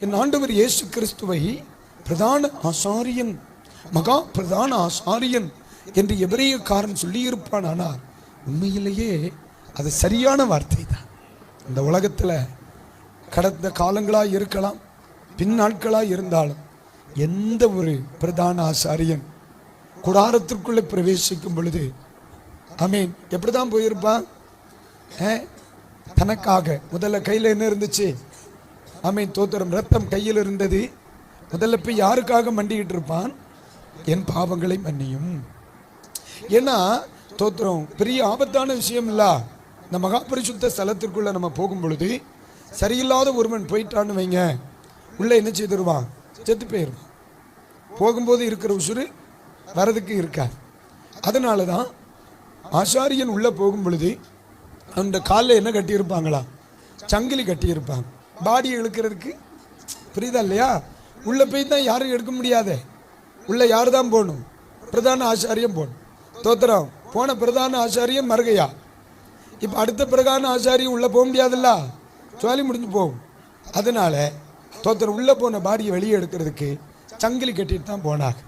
என் ஆண்டவர் இயேசு கிறிஸ்துவை பிரதான ஆசாரியன் மகா பிரதான ஆசாரியன் என்று எபிரேயக்காரன் சொல்லியிருப்பான் ஆனால் உண்மையிலேயே அது சரியான வார்த்தை தான் இந்த உலகத்தில் கடந்த காலங்களாக இருக்கலாம் பின் நாட்களாக இருந்தாலும் எந்த ஒரு பிரதான ஆசாரியன் குடாரத்திற்குள்ளே பிரவேசிக்கும் பொழுது அமீன் எப்படி தான் போயிருப்பான் தனக்காக முதல்ல கையில் என்ன இருந்துச்சு? ஆமீன் தோத்திரம் ரத்தம் கையில் இருந்தது. முதல்ல போய் யாருக்காக மண்டிக்கிட்டு இருப்பான்? என் பாவங்களை மன்னியும். ஏன்னா தோத்திரம் பெரிய ஆபத்தான விஷயம் இல்ல இந்த மகாபரிசுத்த ஸ்தலத்திற்குள்ள நம்ம போகும் பொழுது சரியில்லாத ஒருவன் போயிட்டான்னு வைங்க. உள்ள என்ன செய்திருவான் செத்து போயிடுவான். போகும்போது இருக்கிற உசுறு வரதுக்கு இருக்காது. அதனால தான் ஆசாரியன் உள்ளே போகும் பொழுது அந்த காலில் என்ன கட்டியிருப்பாங்களா? சங்கிலி கட்டியிருப்பாங்க. பாடியை இழுக்கிறதுக்கு புரியுதா இல்லையா? உள்ளே போய் தான் யாரும் எடுக்க முடியாது. உள்ளே யார் தான் போகணும்? பிரதான ஆச்சாரியம் போகணும். தோத்திரம் போன பிரதான ஆச்சாரியம் மருகையா? இப்போ அடுத்த பிரதான ஆச்சாரியம் உள்ளே போக முடியாதுல்ல? சுவாலி முடிஞ்சு போகும். அதனால தோத்திரம் உள்ளே போன பாடியை வெளியே எடுக்கிறதுக்கு சங்கிலி கட்டிட்டு தான் போனாங்க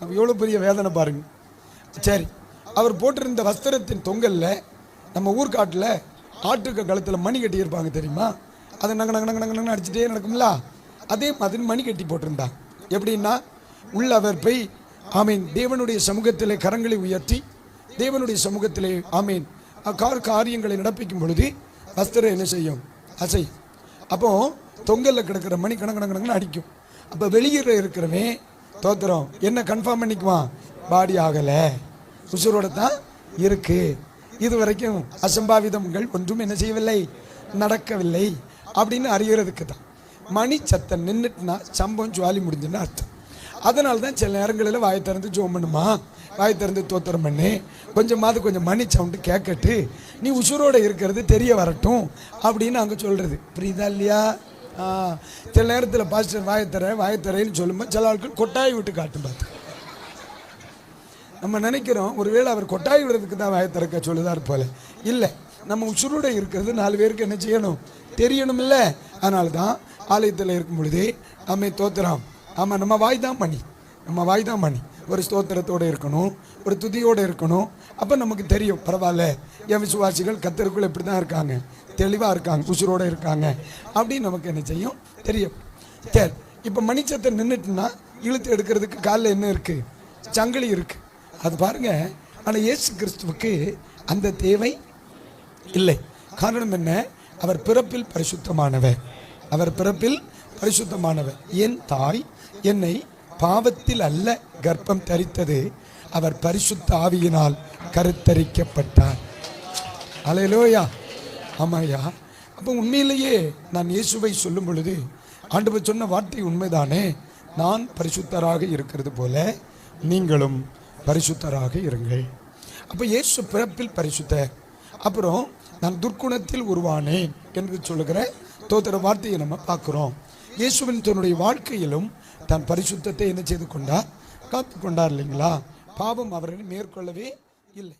அப்போ எவ்வளோ பெரிய வேதனை பாருங்க. சரி அவர் போட்டிருந்த வஸ்திரத்தின் தொங்கலில் நம்ம ஊர்காட்டில் ஆட்டுக்க கழுத்தில் மணி கட்டியிருப்பாங்க தெரியுமா? அதை நங்க நங்க நங்க நங்க அடிச்சுட்டே நடக்கும்ல? அதே மாதிரி மணி கட்டி போட்டிருந்தாங்க எப்படின்னா உள்ள அவர் போய் ஆமீன் தேவனுடைய சமூகத்திலே கரங்களை உயர்த்தி தேவனுடைய சமூகத்திலே ஆமீன் கார் காரியங்களை நடப்பிக்கும் பொழுது வஸ்திரம் என்ன செய்யும்? அசை. அப்போ தொங்கலில் கிடக்கிற மணி கணக்கு அடிக்கும். அப்போ வெளியே இருக்கிறவன் தோத்துறோம். என்ன கன்ஃபார்ம் பண்ணிக்குவான் பாடி ஆகலை. உசுரோட தான் இருக்கு. இது வரைக்கும் அசம்பாவிதங்கள் ஒன்றும் என்ன செய்யவில்லை நடக்கவில்லை. அப்படின்னு அறியறதுக்கு தான். மணி சத்தம் நின்றுட்டுனா சம்பவம் ஜுவாலி முடிஞ்சுன்னு அர்த்தம். அதனால தான் சில நேரங்களில் வாயை திறந்து ஜோம் பண்ணுமா? வாயை திறந்து தோத்திரம் பண்ணு. கொஞ்சமாவது கொஞ்சம் மணி சவுண்டு கேட்கட்டு நீ உசுரோடு இருக்கிறது தெரிய வரட்டும் அப்படின்னு அங்கே சொல்கிறது புரியுதா இல்லையா? சில நேரத்தில் பாஸ்டர் வாயத்தரை வாயத்தரைன்னு சொல்லும்போது சில ஆட்கள் கொட்டாய் விட்டு காட்டும் பார்த்து. நம்ம நினைக்கிறோம் ஒருவேளை அவர் கொட்டாய் விடுறதுக்கு தான் வாயை திறக்க சொல்லுதார் போல. இல்லை நம்ம உசுரோட இருக்கிறது நாலு பேருக்கு என்ன செய்யணும்? தெரியணும் இல்லை அதனால தான் ஆலயத்தில் இருக்கும் பொழுதே அம்மை தோத்துறோம் ஆமாம் நம்ம வாய் தான் மணி. நம்ம வாய் தான் மணி. ஒரு ஸ்தோத்திரத்தோடு இருக்கணும் ஒரு துதியோடு இருக்கணும். அப்போ நமக்கு தெரியும் பரவாயில்ல என் விசுவாசிகள் கத்தருக்குள் இப்படி தான் இருக்காங்க. தெளிவாக இருக்காங்க உசுரோடு இருக்காங்க. அப்படின்னு நமக்கு என்ன செய்யும்? தெரியும். சரி இப்போ மணிச்சத்தை நின்றுட்டுன்னா இழுத்து எடுக்கிறதுக்கு காலில் என்ன இருக்குது சங்கிலி இருக்குது அது பாருங்க ஆனால் இயேசு கிறிஸ்துவுக்கு அந்த தேவை இல்லை. காரணம் என்ன? அவர் பிறப்பில் பரிசுத்தமானவர். அவர் பிறப்பில் பரிசுத்தமானவர். என் தாய் என்னை பாவத்தில் அல்ல கர்ப்பம் தரித்தது. அவர் பரிசுத்த ஆவியினால் கருத்தரிக்கப்பட்டார். அலையலோயா ஆமாயா அப்போ உண்மையிலேயே நான் இயேசுவை சொல்லும் பொழுது ஆண்டவர் சொன்ன வார்த்தை உண்மைதானே? நான் பரிசுத்தராக இருக்கிறது போல நீங்களும் பரிசுத்தராக இருங்கள். அப்போ இயேசு பிறப்பில் பரிசுத்தர் அப்புறம் நான் துர்க்குணத்தில் உருவானேன் என்று சொல்லுகிற தோத்திர வார்த்தையை நம்ம பார்க்குறோம். இயேசுவின் தன்னுடைய வாழ்க்கையிலும் தன் பரிசுத்தத்தை என்ன செய்து கொண்டார்? காத்து கொண்டார் இல்லைங்களா? பாவம் அவரை மேற்கொள்ளவே இல்லை.